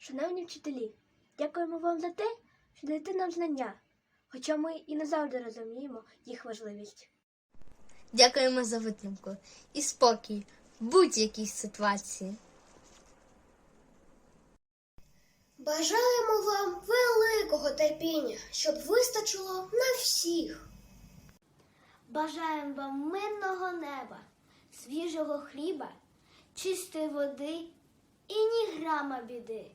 Шановні вчителі, дякуємо вам за те, що даєте нам знання, хоча ми і не завжди розуміємо їх важливість. Дякуємо за витримку і спокій в будь-якій ситуації. Бажаємо вам великого терпіння, щоб вистачило на всіх. Бажаємо вам мирного неба, свіжого хліба, чистої води і ні грама біди.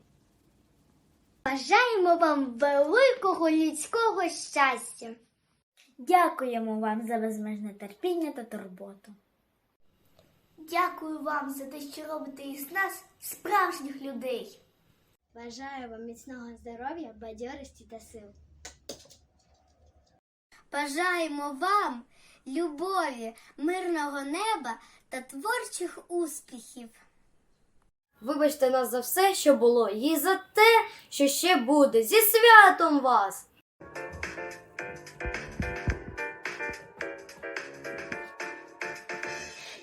Бажаємо вам великого людського щастя. Дякуємо вам за безмежне терпіння та турботу. Дякую вам за те, що робите із нас справжніх людей. Бажаю вам міцного здоров'я, бадьорості та сил. Бажаємо вам любові, мирного неба та творчих успіхів. Вибачте нас за все, що було, і за те, що ще буде. Зі святом вас!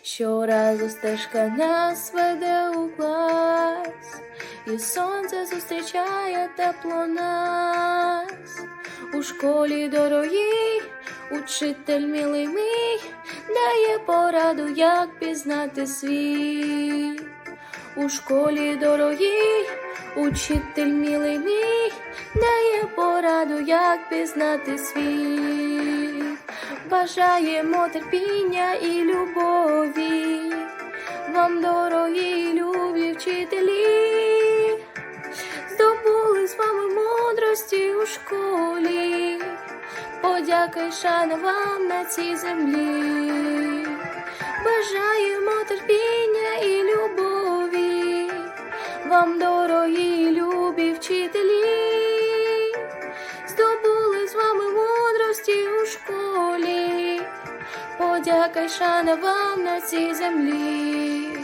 Щоразу стежка нас веде у клас, і сонце зустрічає тепло нас. У школі дорогій, учитель милий мій, дає пораду, як пізнати світ. У школі дорогій, учитель милий мій, дає пораду, як пізнати світ. Бажаємо терпіння і любові, вам дорогі любі вчителі, здобули з вами мудрості у школі, подяка шана вам на цій землі. Бажаємо терпіння вам дорогі любі вчителі, здобули з вами мудрості у школі, подяка й шана вам на цій землі.